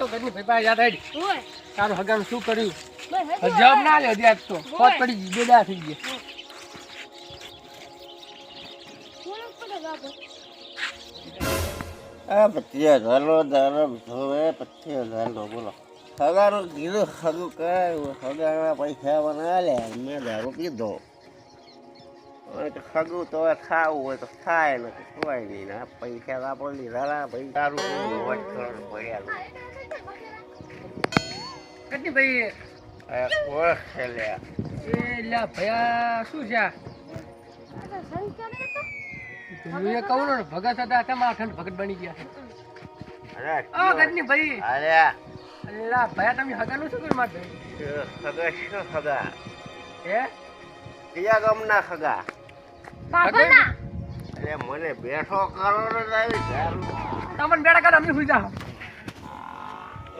તો ઘરની ભાઈ પાસે યાદ આવી તારું હગાનું શું કર્યું? જવાબ ના લે હજી આજ તો. ફોટ પડી ગઈ બેડા થઈ ગયા. બોલો પડે બાપુ. આ પચીસ હજારનો દારો ધોવે પચીસ હજારનો બોલો. હગાનું કીધું હગું કરાયું હગાના પૈસા મેં દારૂ પીધો. હવે તો ખાવું હોય તો ખાય ને ખવાય નહીં. પૈસા આપણે લીધા ભાઈ દારૂ હોય? પડ્યા કેટલી ભાઈ? ઓળખે લે એ લ્યા ભયા શું છે? તો એ કહું ને ભગત હતા તેમાં અખંડ ભગત બની ગયા ઓ ઘરની ભાઈ. અરે. અલ્લા ભયા તમે હગાનું શું કર્યું મારે? હગા શું હગા? હે? કયા ગામના હગા? બાપાના. અરે મને બેઠો કરો ને તારી તમને બેડા કર અમે સુઈ જાઓ. ઓ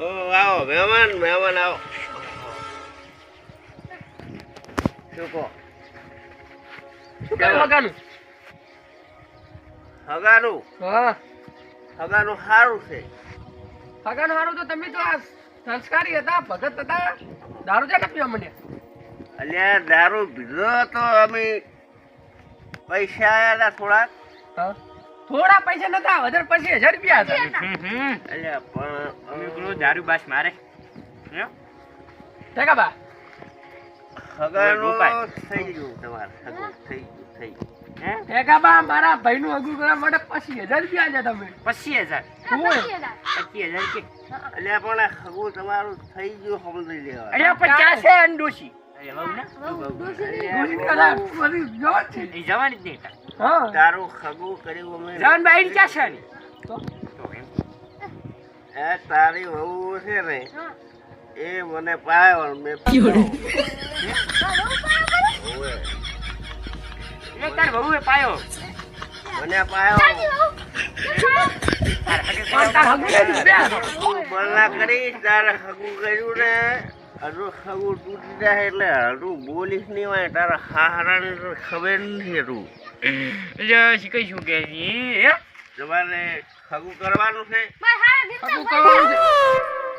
આવો મહેમાન મહેમાન આવો. શું કહો? શું હગાનું? હગાનું? હા. હગાનું સારું છે. હગાનું સારું તો તમે તો આ સંસ્કારી હતા ભગત હતા. દારૂ છે પીવા મને અલ્યા દારૂ પીધો તો અમે પૈસા આયા થોડાક. હા. થોડા પૈસા નતા વધારે પછી હજાર રૂપિયા હતા. એટલે પણ અમે પેલું દારૂ બાસ મારે. ટેકા બા હગાનું ગોપાલ. થઈ ગયું તમારે. હગું થઈ ગયું થઈ ગયું. હે? ઠેકા બા મારા ભાઈનું અગું કરવા માટે પછી હજાર રૂપિયા છે તમે. પચીસ હજાર? પચીસ હજાર. કે? અલ્યા પણ હગું તમારું થઈ ગયું સમજી લેવા. અરે પચાસ છે અંડોશી ના જવાન છે. એ જવાની જ નહીં તારું હગું કર્યું અમે. બાઈ ક્યાં છે એમ. એ તારી વહુ છે ને એ મને પાયો ને મેં એ તાર વહુએ પાયો. મને પાયો. તું બળના કરીશ તારે હગું કર્યું ને. હજુ હગું તૂટી જાય એટલે હજુ બોલીશ નહીં હોય તારા હાહરાને તો ખબર નથી તું એટલે શીખાઈ શું કે છે? તમારે કરવાનું છે? હગું કરવાનું છે?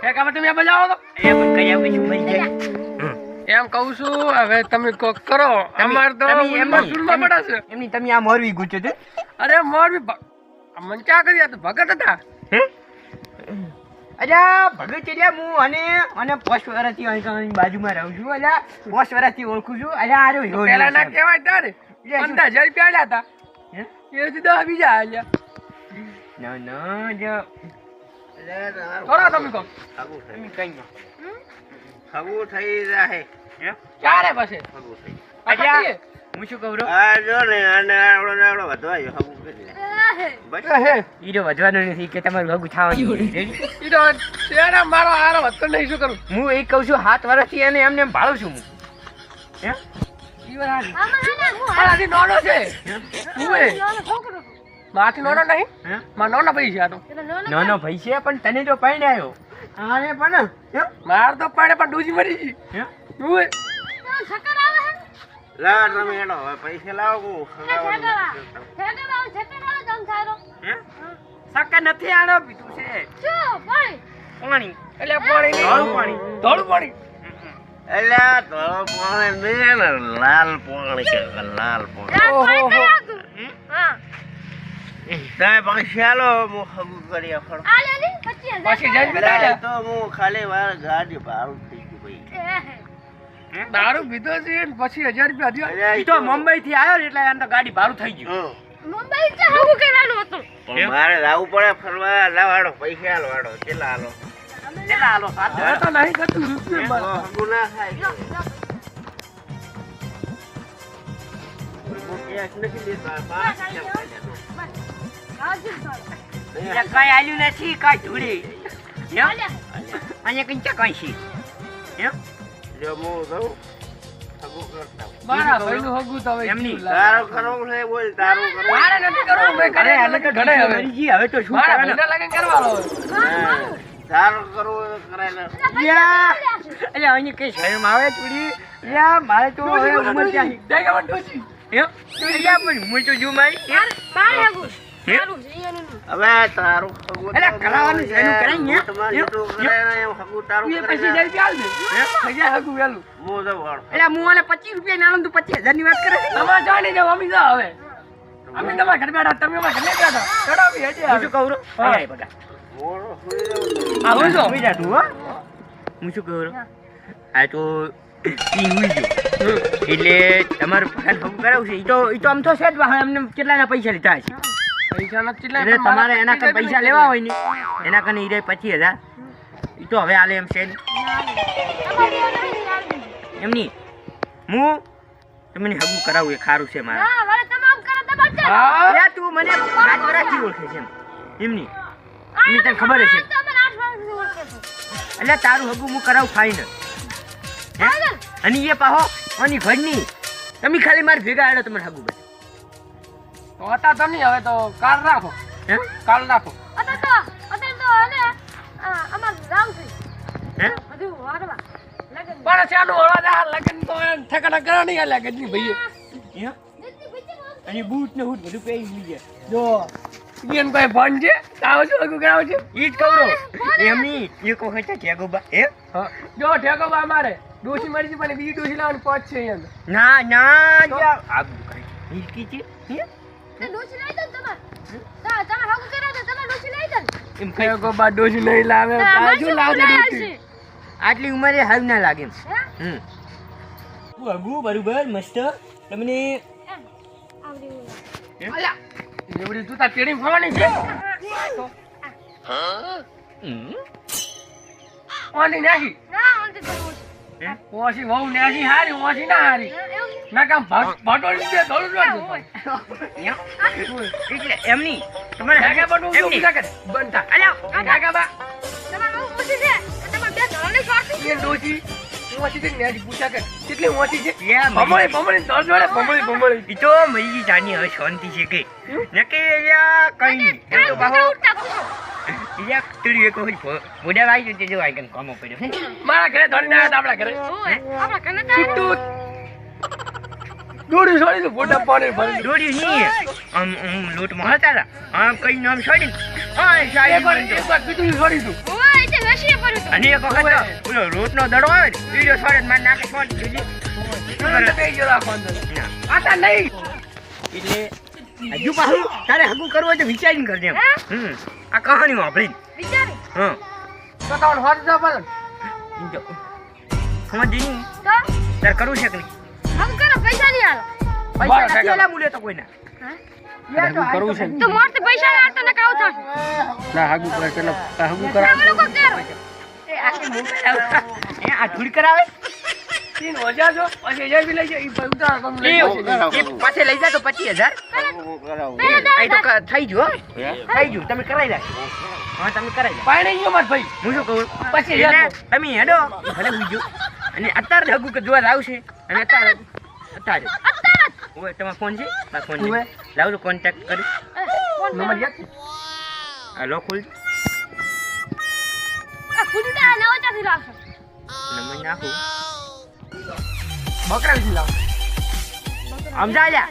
એ બા તમે આ બજાવો તો. એ પણ કઈ આવું શું મરી જાય. એમ કહું છું હવે તમે કોક કરો. અમાર તો એમ સુરમાં છે એમની તમે આ મોરવી ગુચો છો? અરે મોરવી મન ક્યાં કરી તો ભગત હતા. અલ્યા ભગત એટલે હું અને અને પોસ્ટ વર્ષથી અહીં બાજુમાં રહું છું અલ્યા. પોસ્ટ વર્ષથી ઓળખું છું. અલ્યા આર્યો હીરો પેલા ના કહેવાય તારે. પંદર હજાર રૂપિયા આલ્યા હતા એ હજી દસ બીજા આલ્યા ના ના જો. એટલે તમે કહો. હગું કઈ ન. હગું થઈ જાય. ક્યારે પછી? હગું થઈ અલ્યા? હું શું કહું આ જો ને આને આવડો ને આવડો વધવા આવ્યો હગું. વધવાનો નથી કે તમારું હગું થવાનું મારો હારો વધતો નહીં શું કરું? હું એ કહું છું હાથ વર્ષથી એને એમને એમ ભાળું છું હું. હે? પણ નાનો હું? એ. માથી નોનો નહીં? મારો નાનો ભાઈ છે આ તો. નાનો ભાઈ છે પણ તને તો આવ્યો. આને પણ? માર તો પડે પણ ડૂજી મરી ગઈ. હે? લાવ તમે હેડો હવે પૈસા લાવો? સક્કર નથી આણો? પીધું છે. પાણી. પાણી. એટલે પાણી ધોળું પાણી. ધોળું પાણી. અલ્યા તો પાણી ને ને લાલ પાણી કે લાલ પાણી. ઓહો. તમે પૈસા લો હું હગું કરી. પછી જજ તો હું ખાલી વાર ગાડી ભાડું થઈ ગયું ભાઈ. હે. દારૂ પીધો છે ને પછી હજાર રૂપિયા દ્યો. ઈ તો મુંબઈ થી આવ્યો એટલે એને તો ગાડી ભાડું થઈ ગયું. મુંબઈ તો હું કરવાનું હતું. પણ મારે લાવવું પડે ફરવા. લાવાડો પૈસા લાવાડો. કેટલા હાલો કેટલા હાલો હવે તો નહીં કરતું રૂપિયા તો મારે. હગું ના થાય. કઈ આલ્યું નથી કઈ ધૂળી. અહીંયા કઈ કઈ છે હે? જો હું કહું, હગું કરતા હું. મારા ભાઈનું હગું તો એમની. શું કરવું છે બોલ તારું કરવું મારે નથી કરવું ભાઈ કરે હાલે તો ઘડે હવે હવે તો શું મારા કરવાનો. કરવું. યા! કઈ શરમ આવે થોડી? યા, મારે તો હવે ઉંમર? કે? અલ્યા, પણ હું તો જો મારી? હગું. હવે તારું કરાવવાનું છે, એનું એમ? હગું તારું એ પછી જઈ ચાલ દે હગું તો વળ. એટલે રૂપિયા નાનું તું પચીસ હજારની વાત કરે છે? તમારે જાણી જાવ અમે જા હવે. અમે તમારા ઘર બેઠા તમે અમારા ઘર બેઠા ચડો બી હેઠે હું શું કહું હા. બગા. આ હું જો સુઈ તું, હો. હું શું કહું આ તો. એટલે તમારું પગાર કરાવવું છે. તો એ તો આમ તો છે જ એમને કેટલાના પૈસા લીધા છે? પૈસા નથી એટલે તમારે એના કઈ પૈસા લેવા હોય ને. એના કને ઈ પછી પચીસ હજાર. ઈ તો હવે આલે એમ છે નહીં. તમારે એવું નહીં, ચાલ દીધું. એમ નહીં હું? તમને હગું કરાવું એ ખારું છે મારે. તો મને પાંચ વર્ષથી ઓળખે છે એમ. એમ નહીં એમની તને ખબર આઠ છે. એટલે તારું હગું હું કરાવું ફાઈનલ હે? અને એ પાહો અને ઘરની. તમે ખાલી મારે ભેગા આડો તમને હગું તો હતા તો નહીં હવે તો કાલ રાખો. હે? કાલ રાખો. અત્યારે તો અત્યારે તો હે અમાર રાવ છે. હે? બધું વારવા લગન. પણ દે લગન તો એમ ઠેકાણા કરવા નહીં આલ્યા ગજની ભાઈએ. બીજી અને બૂટ ને બધું પહેરી લીધે જો ઈયન કોઈ ફોન છે? આવો છો હગું કરાવો છો? ઈ જ કહું છું. એમની એક વખત છે ગોબા જો ઠેકો બા મારે ડોસી મરી છે પણ બીજી ડોસી લાવવાની પોચ છે એમ ના ના આ બધું કરી. ઈ કી છે? તે. તા- તો. એમ બા નહીં લાવે ડોસી છે? આટલી ઉંમરે હાલ ના લાગે હમ. હગું બરોબર મસ્ત. તમને એવડી તું ફરવાની છે? ઓની નાખી. ઓછી વહુ નાખી હારી ઓછી ના હારી. હોય. એટલે એમની તમારે કાકા બનવું એમની. બનતા અલ્યા, કાકા બા. તમારે ઓછી છે. તમારે બે ધોરણની શોર્ટ એ ડોસી ઓછી છે ને પૂછા કર? કેટલી ઓછી છે? યા, ભમળી ભમળી દસ જોડે ભમળી ભમળી. ઈ તો મરી જાની હવે શાંતિ છે કે. નકે યા કઈ નહીં. તો બાહો. યા તુરી એક ભો- ભોડા વાઈ જો કામો પડ્યો મારા ઘરે ધોરીને આપડા ઘરે. હોય. આપણા તો છૂટું દોડી છોડી ફોટા પાણી ભરી દોડી નહીં આમ આમ લોટમાં હતા તા. આમ કઈ નામ છોડી હા એક શાયદ એક વાર કીધું છોડી દઉં હોય, તે તો પર અને એક વખત ઓલો રોટ નો દડો આવે ને વીડિયો છોડે માર નાખે છોડી દીધી તુરંત બેસી ગયો રાખો અંદર આતા નહીં. એટલે હજુ પાછું તારે હગું કરવું હોય તો વિચારીને કરજે હમ. આ કહાની વાપરી વિચારી. હા. તો તમને હોટ જો ભલે સમજી નહીં? તો? તારે કરવું છે કે નહીં? હમ કરો. પૈસા નહીં આલો. પૈસા નથી કાકા. મુલે તો કોઈને. હે? હગું કરવું છે તો મોર તો પૈસા ના આપતો ને કાવું ના હગું કરે પેલા હગું તમે લોકો કરો. એ આખી મોબાઈલ એ આ ધૂળ કરાવે? તીન હજાર જો પછી હજાર બી લઈ જાય. ઈ ઉતાર લઈ લઈ તો પચીસ હજાર. હગું કરાવું. એ તો થઈ હો. થઈ ગયું. તમે કરાવી રાખો હા તમે પાણી ગયો માર ભાઈ. હું શું કહું? પછી તમે હેડો. ભલે હુઈ અને અત્યારે હગુ કે જોવા આવશે અને અત્યારે અત્યારે જ. ઓય તમારો ફોન છે? મારો ફોન. છે. લાવજો કોન્ટેક્ટ કરી. ફોન નંબર યાદ છે? આ ખુલ. આ ખુદના નવો ચાથી લાવશો. નંબર નાખું. બકરા વિશે લાવ સમજા લ્યા?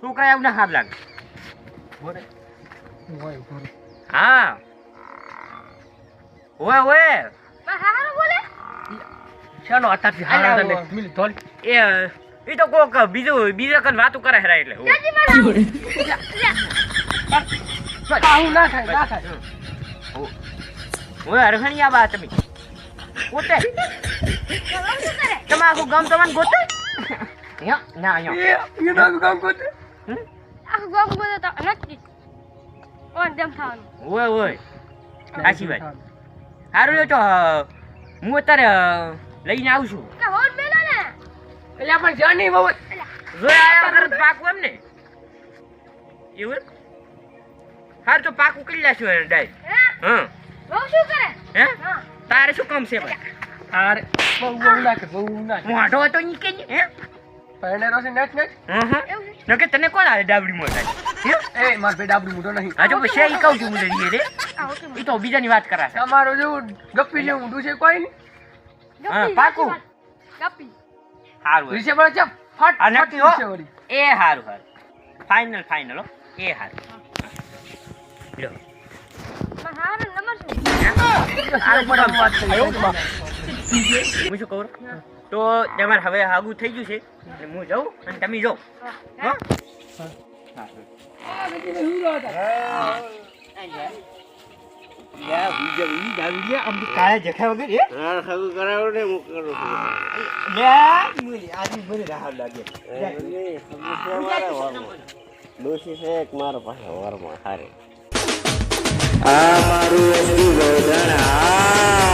છોકરા એમને હાર લાગે. હા. ઓય ઓય. બા, હતા બોલે? ચાલો અત્યારથી હારા તને મિલ. ધોલ. એ એ તો કોક બીજું બીજા કન વાતો કરે હેરા એટલે. આવું ના થાય ના થાય. ઓય અરહણી આ બા તમે. કરે? તમે આખું ગામ તમને ગોતે? ના અહીંયા એ કરતે હમ? આખું ગામ બધું તો નક્કી. ઓન દેમ થવાનું. ઓય ઓય. સાચી વાત. સારું તો હું અત્યારે લઈને આવશું. એટલે પણ જાની બહુ જોઈ વગર પાકું એમ ને. એવું? હારું તો પાકું કરી લેશું એને ડાય. હા? શું કરે? હે? તારે શું કામ છે ભાઈ અરે બહુ બહુ નાખે બહુ નાખે. મોઢો હતો ઈ કે હે? પહેણેરો છે નેટ નેટ? હં હં. એવું તને કોણ આવે ડાબડી મોઢા એ માર ભાઈ ડાબડું મોટો નહીં. હા તો પછી ઈ કહું છું હું રે. ઈ તો બીજાની વાત કરાશે. તમારું જેવું ગપ્પી જેવું ઊંધું છે કોઈ નહીં? હા, પાકું. ગપ્પી. સારું રીસે પડે છે ફટ આ નક્કી હો. એ સારું સારું ફાઇનલ ફાઇનલ હો. એ હારું. લ્યો હારો. હું શું કહું? તો તમારે હવે આગું થઈ ગયું છે. હું જાઉં અને તમે જાઓ. હો? આ કરું છું. એક મારા પાસે વારમાં હારે. આ મારું ગોધણા